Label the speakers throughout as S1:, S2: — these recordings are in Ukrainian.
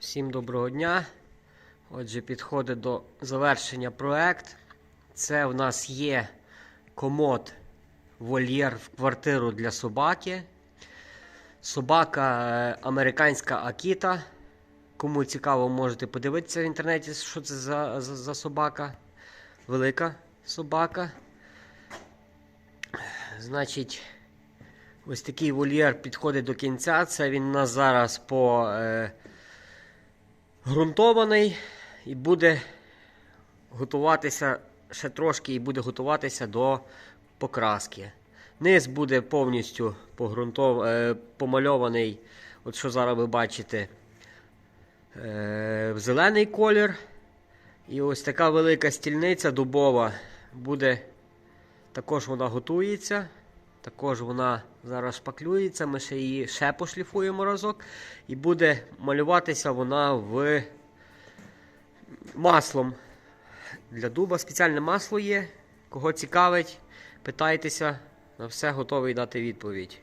S1: Всім доброго дня. Отже, підходить до завершення проект. Це в нас є комод вольєр в квартиру для собаки. Собака е, американська Акіта. Кому цікаво, можете подивитися в інтернеті, що це за, за, за собака. Велика собака. Значить, ось такий вольєр підходить до кінця. Це він у нас зараз по. Е, ґрунтований і буде готуватися ще трошки і буде готуватися до покраски. Низ буде повністю погрунтов... е, помальований, от що зараз ви бачите, е, в зелений колір. І ось така велика стільниця дубова буде, також вона готується. Також вона зараз шпаклюється, ми ще її ще пошліфуємо разок. І буде малюватися вона в маслом. Для дуба спеціальне масло є. Кого цікавить, питайтеся, на все готовий дати відповідь.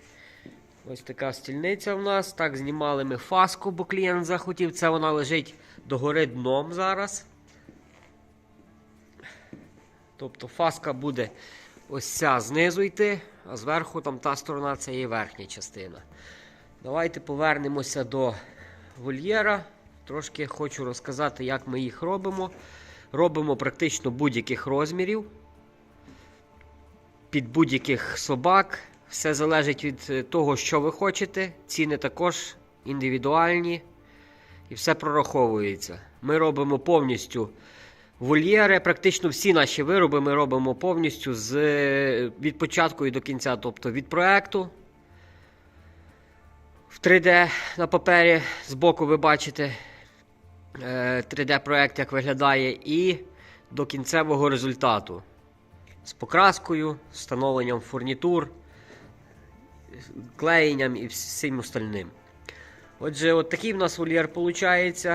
S1: Ось така стільниця в нас. Так, знімали ми фаску, бо клієнт захотів. Це вона лежить догори дном зараз. Тобто фаска буде ось ця знизу йти, а зверху там та сторона це є верхня частина. Давайте повернемося до вольєра. Трошки хочу розказати, як ми їх робимо. Робимо практично будь-яких розмірів. Під будь-яких собак. Все залежить від е, того, що ви хочете. Ціни також індивідуальні. І все прораховується. Ми робимо повністю вольєри. Практично всі наші вироби ми робимо повністю з, від початку і до кінця. Тобто від проекту. В 3D на папері збоку ви бачите 3D-проект, як виглядає, і до кінцевого результату. З покраскою, встановленням фурнітур, клеєнням і всім остальним. Отже, от такий в нас вольєр виходить.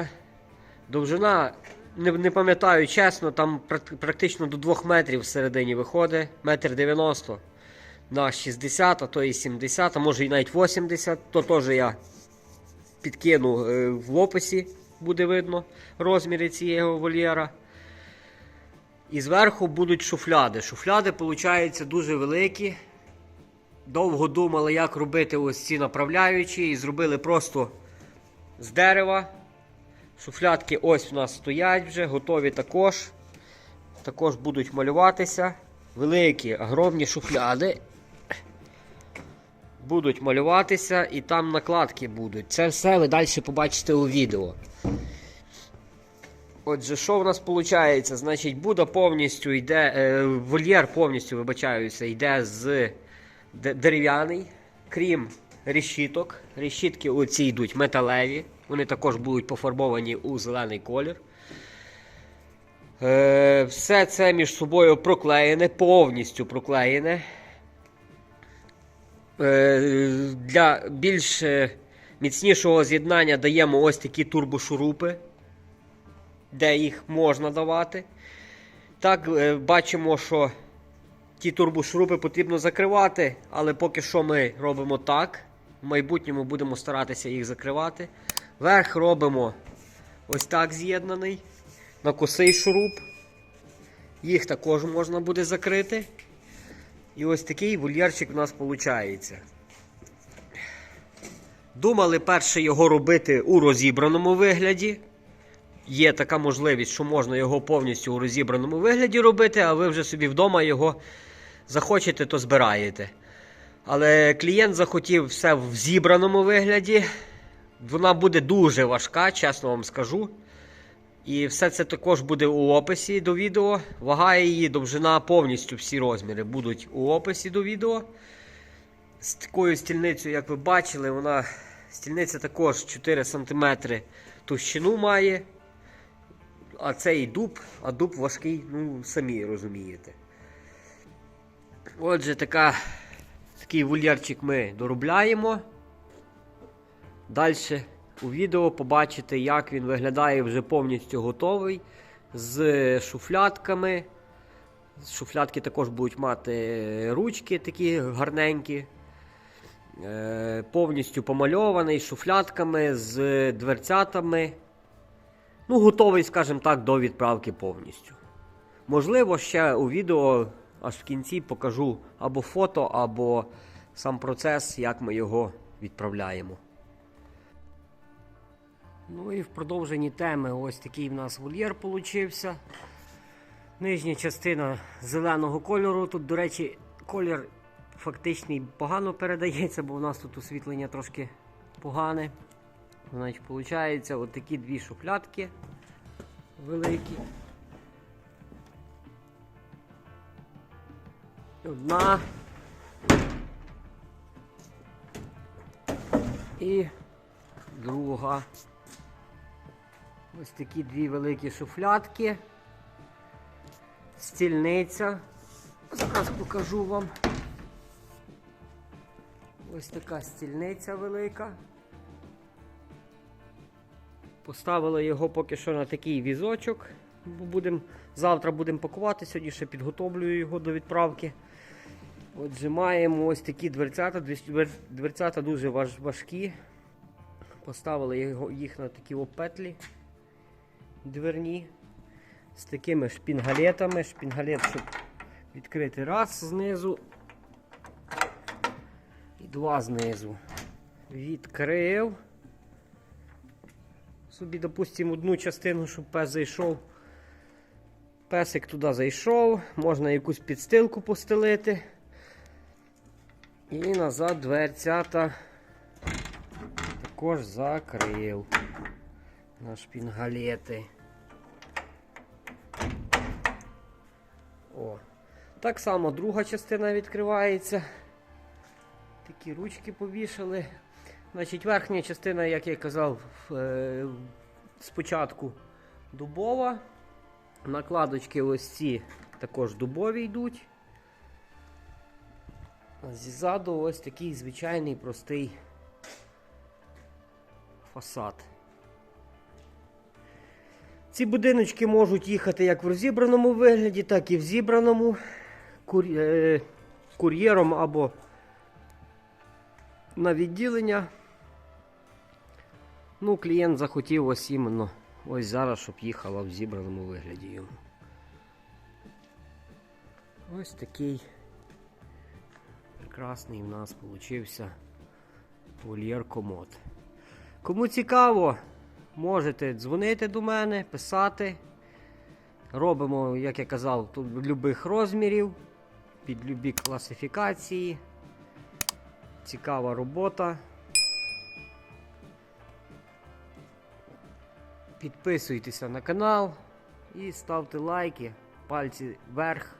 S1: Довжина, не, не пам'ятаю чесно, там практично до 2 метрів всередині виходить, метр 90 на 60, а то і 70, а може і навіть 80, то теж я підкину е, в описі, буде видно розміри цієї вольєра. І зверху будуть шуфляди. Шуфляди, виходить, дуже великі. Довго думали, як робити ось ці направляючі, і зробили просто з дерева. Шуфлядки ось у нас стоять вже, готові також. Також будуть малюватися. Великі, огромні шуфляди. Будуть малюватися і там накладки будуть. Це все ви далі побачите у відео. Отже, що в нас виходить? Значить, Буда повністю йде, е, вольєр повністю, вибачаюся, йде з дерев'яний, крім решіток. Решітки оці йдуть металеві. Вони також будуть пофарбовані у зелений колір. Е, все це між собою проклеєне, повністю проклеєне. Е, для більш е, міцнішого з'єднання даємо ось такі турбошурупи, де їх можна давати. Так, бачимо, що ті турбошурупи потрібно закривати, але поки що ми робимо так. В майбутньому будемо старатися їх закривати. Верх робимо ось так з'єднаний. На косий шуруп. Їх також можна буде закрити. І ось такий вольєрчик у нас виходить. Думали перше його робити у розібраному вигляді. Є така можливість, що можна його повністю у розібраному вигляді робити, а ви вже собі вдома його захочете, то збираєте. Але клієнт захотів все в зібраному вигляді. Вона буде дуже важка, чесно вам скажу. І все це також буде у описі до відео. Вага її, довжина, повністю всі розміри будуть у описі до відео. З такою стільницею, як ви бачили, вона стільниця також 4 см товщину має. А цей дуб, а дуб важкий, ну, самі розумієте. Отже, така, такий вольєрчик ми доробляємо. Далі у відео побачите, як він виглядає вже повністю готовий з шуфлятками. Шуфлятки також будуть мати ручки такі гарненькі. Е, Повністю помальований з шуфлятками, з дверцятами. ну, готовий, скажімо так, до відправки повністю. Можливо, ще у відео аж в кінці покажу або фото, або сам процес, як ми його відправляємо. Ну і в продовженні теми ось такий в нас вольєр получився. Нижня частина зеленого кольору. Тут, до речі, колір фактичний погано передається, бо у нас тут освітлення трошки погане. Значить, виходить, от такі дві шухлядки великі. Одна. І друга. Ось такі дві великі шуфлядки. Стільниця. Зараз покажу вам. Ось така стільниця велика. Поставили його поки що на такий візочок. Будем, завтра будемо пакувати, сьогодні ще підготовлюю його до відправки. Отже, маємо ось такі дверцята. Дверцята дуже важ, важкі. Поставили їх на такі опетлі дверні. З такими шпінгалетами. Шпінгалет, щоб відкрити раз знизу. І два знизу. Відкрив. Собі, допустимо, одну частину, щоб пес зайшов. Песик туди зайшов, можна якусь підстилку постелити. І назад дверцята також закрив на шпінгалети. О. Так само друга частина відкривається. Такі ручки повішали. Значить, верхня частина, як я казав, е, спочатку дубова. Накладочки ось ці також дубові йдуть. Ззаду ось такий звичайний простий фасад. Ці будиночки можуть їхати як в розібраному вигляді, так і в зібраному е, кур'єром або на відділення. Ну, клієнт захотів ось іменно ось зараз, щоб їхала в зібраному вигляді йому. Ось такий прекрасний в нас получився вольєр комод. Кому цікаво, можете дзвонити до мене, писати. Робимо, як я казав, тут любих розмірів, під любі класифікації. Цікава робота. Підписуйтеся на канал і ставте лайки, пальці вверх.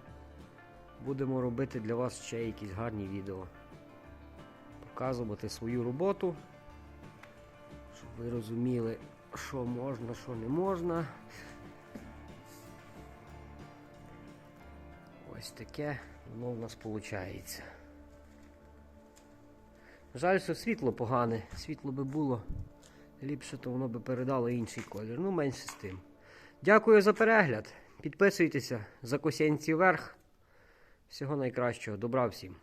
S1: Будемо робити для вас ще якісь гарні відео. Показувати свою роботу, щоб ви розуміли, що можна, що не можна. Ось таке воно в нас виходить. Жаль, що світло погане. Світло би було ліпше, то воно би передало інший колір. Ну, менше з тим. Дякую за перегляд. Підписуйтеся за косянці вверх. Всього найкращого. Добра всім.